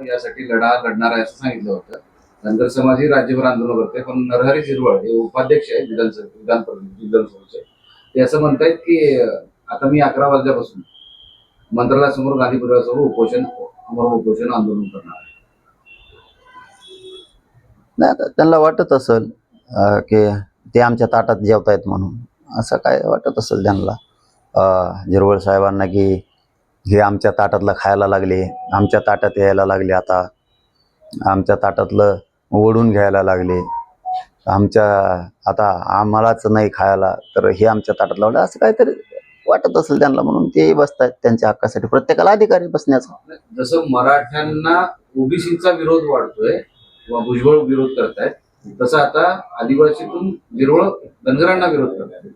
यासाठी लढा लढणार आहे असं सांगितलं होतं. धनगर समाज ही राज्यभर आंदोलन करते पण नरहरी झिरवळ हे उपाध्यक्ष आहे विधानसभा विधान विधानसभेचे ते असं म्हणतायत की आता मी अकरा वाजल्यापासून मंत्रालयासमोर गांधी पुतळ्यासमोर उपोषण उपोषण आंदोलन करणार आहे. नाही त्यांना वाटत असेल की ते आमच्या ताटात जेवतायत म्हणून. असं काय वाटत असेल त्यांना? झिरवळ जिरवळ साहेबांना की हे आमच्या ताटातलं खायला लागले आमच्या ताटात यायला लागले आता. आमच्या ताटातलं ओढून घ्यायला लागले. आमच्या आता आम्हालाच नाही खायला तर हे आमच्या ताटात लावलं. असं काहीतरी वाटत असेल त्यांना म्हणून ते बसतायत त्यांच्या हक्कासाठी. प्रत्येकाला अधिकारी बसण्याचा. जसं मराठ्यांना ओबीसीचा विरोध वाढतोय भुजबळ विरोध करतायत तसं आता आदिवासीतून झिरवळ धनगरांना विरोध करतायत.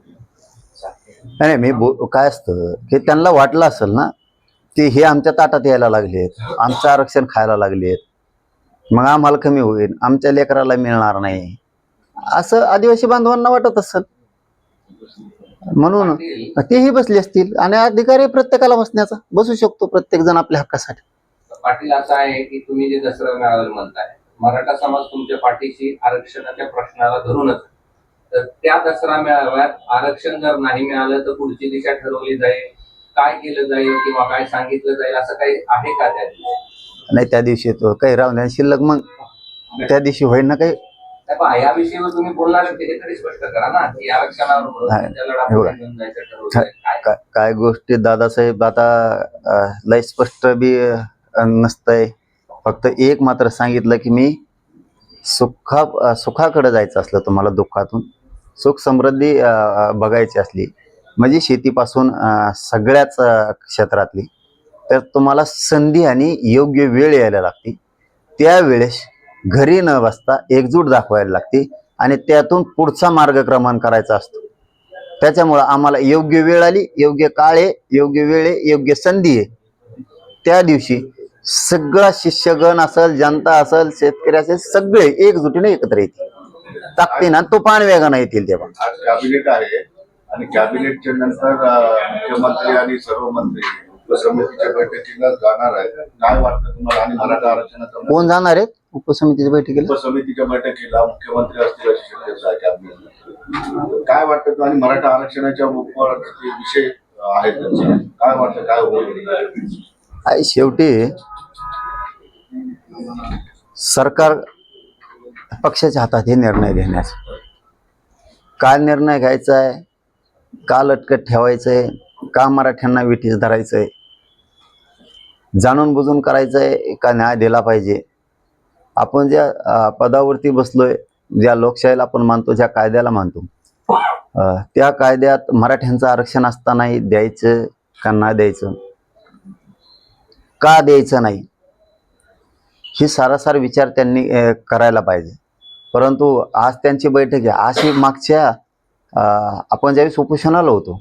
नाही मी बो काय असतं की त्यांना वाटलं असेल ना ते हे आमच्या ताटात यायला लागलेत. आमचं आरक्षण खायला लागलेत. मग आम्हाला कमी होईल. आमच्या लेकराला मिळणार नाही. असं आदिवासी बांधवांना वाटत असेल. म्हणून तेही बसले असतील. आणि अधिकारी प्रत्येकाला बसण्याचा. बसू शकतो प्रत्येक जण आपल्या हक्कासाठी. पाटील असं आहे की तुम्ही जे दसरा मेळाव्याला म्हणताय मराठा समाज तुमच्या पाठीशी आरक्षणाच्या प्रश्नाला धरूनच तर त्या दसरा मेळाव्यात आरक्षण जर नाही मिळालं तर पुढची दिशा ठरवली जाईल. काय केलं जाईल किंवा काय सांगितलं जाईल असं काही आहे का त्या दिवशी? नाही त्या दिवशी तो काही राहून. शिल्लक मग त्या दिवशी होईल ना काही? नाही, पण या विषयावर तुम्ही बोलणार आहे ते तरी स्पष्ट करा ना. की आरक्षणावर नाही, त्यांच्या लढा एवढं. पुढे घेऊन जायचं ठरवलंय काय? का- काय गोष्टी दादासाहेब आता अं, लय स्पष्ट बी अं, नसतंय. फक्त एक मात्र सांगितलं की मी सुखा अं, सुखाकडे जायचं असलं तुम्हाला दुःखातून. सुख समृद्धी अं, बघायची असली. म्हणजे शेतीपासून सगळ्याच क्षेत्रातली. तर तुम्हाला संधी आणि योग्य वेळ यायला लागते. त्यावेळेस घरी न बसता एकजूट दाखवायला लागते आणि त्यातून पुढचा मार्गक्रमण करायचा असतो. त्याच्यामुळं आम्हाला योग्य वेळ आली योग्य काळ आहे योग्य वेळ आहे योग्य संधी आहे. त्या दिवशी सगळा शिष्यगण असेल जनता असेल शेतकरी असेल सगळे एकजुटीने एकत्र येतील. ताकदीनं तो तुफान वेगानं येतील तेव्हा. आणि कॅबिनेटच्या नंतर मुख्यमंत्री आणि सर्व मंत्री उपसमितीच्या बैठकीला जाणार आहेत. काय वाटतं तुम्हाला? आणि मराठा आरक्षणाचा कोण जाणार आहेत? उपसमितीच्या बैठकीला? उपसमितीच्या बैठकीला मुख्यमंत्री असतील अशी शक्यता आहे कॅबिनेट काय वाटतं तू आणि मराठा आरक्षणाच्या विषय आहेत काय वाटतं? काय होईल? शेवटी सरकार पक्षाच्या हातात हे निर्णय घेण्यास काय निर्णय घ्यायचा आहे? का लटकत ठेवायचं आहे का मराठ्यांना विठीस धरायचं आहे जाणून बुजून करायचं आहे का न्याय दिला पाहिजे. आपण ज्या पदावरती बसलोय ज्या लोकशाहीला आपण मानतो ज्या कायद्याला मानतो त्या कायद्यात मराठ्यांचं आरक्षण असतानाही द्यायचं का नाही द्यायचं? का द्यायचं नाही? ही सारासार विचार त्यांनी करायला पाहिजे. परंतु आज त्यांची बैठक आहे. अशी मागच्या आपण ज्यावेळेस उपोषणाला होतो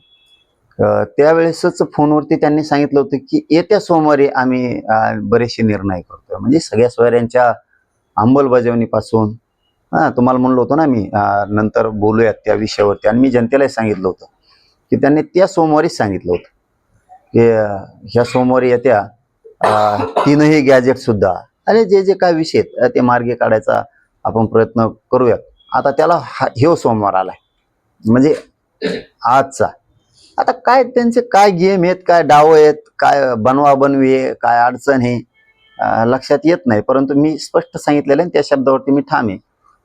त्यावेळेसच फोनवरती त्यांनी सांगितलं होतं की येत्या सोमवारी आम्ही बरेचसे निर्णय करतोय. म्हणजे सगळ्या सोयऱ्यांच्या अंमलबजावणीपासून हां तुम्हाला म्हणलो होतो ना मी नंतर बोलूयात त्या विषयावरती. आणि मी जनतेलाही सांगितलं होतं की त्यांनी त्या सोमवारीच सांगितलं होतं की ह्या सोमवारी येत्या तीनही गॅजेट सुद्धा. आणि जे जे काय विषय आहेत, ते मार्गे काढायचा आपण प्रयत्न करूयात. आता त्याला हा हे सोमवार आलाय. म्हणजे आजचा. आता काय त्यांचे काय गेम आहेत काय डाव आहेत काय बनवा बनवी आहे काय अडचण आहे लक्षात येत नाही. परंतु मी स्पष्ट सांगितलेलं आहे त्या शब्दावरती मी ठाम आहे.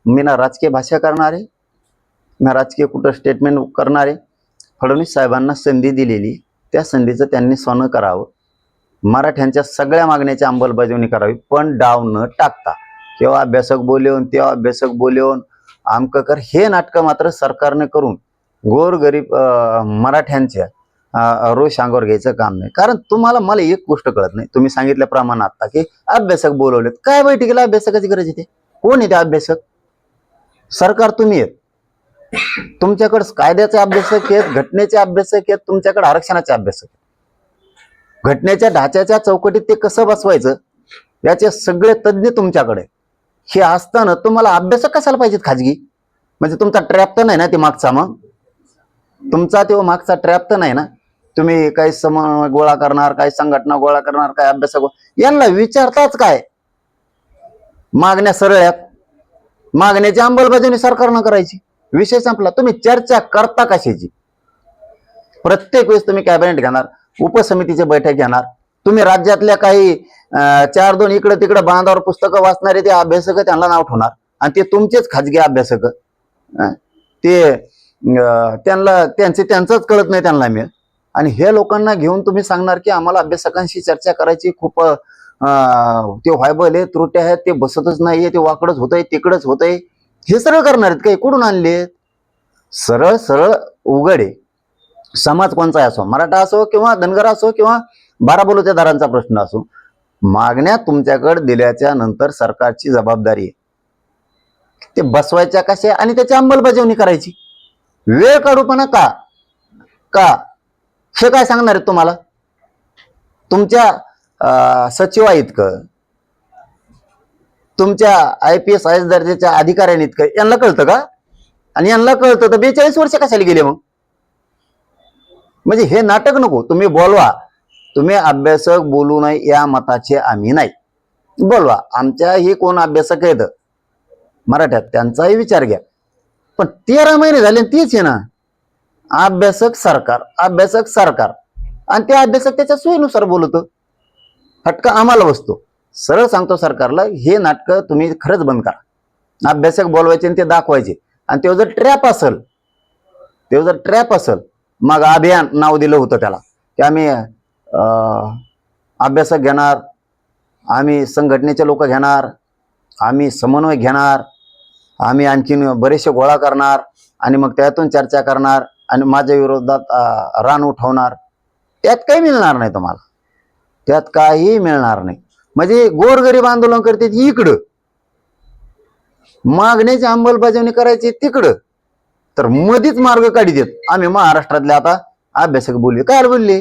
मी ना राजकीय भाषा करणार आहे ना राजकीय कुठं स्टेटमेंट करणार. आहे फडणवीस साहेबांना संधी दिलेली त्या संधीचं त्यांनी सोनं करावं. मराठ्यांच्या सगळ्या मागण्याची अंमलबजावणी करावी पण डाव न टाकता. किंवा अभ्यासक बोलवून तेव्हा अभ्यासक बोलवून आमककर हे नाटकं मात्र सरकारने करून गोरगरीब मराठ्यांच्या रोष अंगावर घ्यायचं काम नाही. कारण तुम्हाला मला एक गोष्ट कळत नाही. तुम्ही सांगितल्याप्रमाणे आता की अभ्यासक बोलवलेत. काय बैठकीला अभ्यासकाची गरज येते कोण येते अभ्यासक? सरकार तुम्ही आहेत. तुमच्याकडे कायद्याचे अभ्यासक आहेत घटनेचे अभ्यासक आहेत तुमच्याकडे आरक्षणाचे अभ्यासक आहेत. घटनेच्या ढाच्याच्या चौकटीत ते कसं बसवायचं? याचे सगळे तज्ज्ञ तुमच्याकडे हे असताना तुम्हाला अभ्यासक कशाला पाहिजेत खाजगी? म्हणजे तुमचा ट्रॅप तर नाही ना ते मागचा मग? तुमचा तो मागचा ट्रॅप तर नाही ना? तुम्ही काही सम गोळा करणार काही संघटना गोळा करणार काय अभ्यासक गो- यांना विचारताच काय? मागण्या सरळ आहेत. मागण्याची अंमलबजावणी सरकारनं करायची. विषय संपला. तुम्ही चर्चा करता कशाची? प्रत्येक वेळेस तुम्ही कॅबिनेट घेणार उपसमितीची बैठक घेणार तुम्ही राज्यातल्या काही चार दोन इकडं तिकडं बांधावर पुस्तकं वाचणारे ते अभ्यासक त्यांना नाव ठेवणार. आणि ते तुमचेच खाजगी अभ्यासक. ते त्यांना त्यांचे त्यांचंच कळत नाही त्यांना मिळेल आणि हे लोकांना घेऊन तुम्ही सांगणार की आम्हाला अभ्यासकांशी चर्चा करायची खूप ते व्हायबल आहे त्रुट्या आहेत ते बसतच नाहीये ते वाकडच होतंय तिकडच आहे हे सरळ करणार आहेत काही कुठून आणले सरळ सरळ उघड. आहे समाज कोणचा असो मराठा असो किंवा धनगर असो किंवा बारा बलुतेदारांचा प्रश्न असो मागण्या तुमच्याकडे दिल्याच्या नंतर सरकारची जबाबदारी आहे. ते बसवायच्या कशा आणि त्याची अंमलबजावणी करायची. वेळ काढूपणा का? का? हे काय सांगणार आहेत तुम्हाला? तुमच्या अं, सचिवा इतकं तुमच्या I P S I S दर्जाच्या अधिकाऱ्यांनी इतकं यांना कळतं का? आणि यांना कळतं तर बेचाळीस वर्ष कशाला गेले मग? म्हणजे हे नाटक नको. तुम्ही बोलवा. तुम्ही अभ्यासक बोलू नये या मताचे आम्ही नाही. बोलवा. आमच्याही कोण अभ्यासक आहेत? मराठ्यात. त्यांचाही विचार घ्या. पण तेरा महिने झाले आणि तेच आहे ना. अभ्यासक सरकार अभ्यासक सरकार. आणि ते अभ्यासक त्याच्या सोयीनुसार बोलतो. फटका आम्हाला बसतो. सरळ सांगतो सरकारला हे नाटकं तुम्ही खरंच बंद करा. अभ्यासक बोलवायचे आणि ते दाखवायचे. आणि ते जर ट्रॅप असेल ते जर ट्रॅप असेल मग अभियान नाव दिलं होतं त्याला. की आम्ही अभ्यासक घेणार आम्ही संघटनेचे लोक घेणार आम्ही समन्वय घेणार आम्ही आणखीन बरेचसे गोळा करणार आणि मग त्यातून चर्चा करणार आणि माझ्या विरोधात रान उठवणार. त्यात काही मिळणार नाही तुम्हाला. त्यात काही मिळणार नाही. म्हणजे गोरगरीब आंदोलन करते इकडं. मागण्याची अंमलबजावणी करायची तिकडं. तर मधीच मार्ग काढी देत. आम्ही महाराष्ट्रातले आता अभ्यासक बोलले. काय बोलले?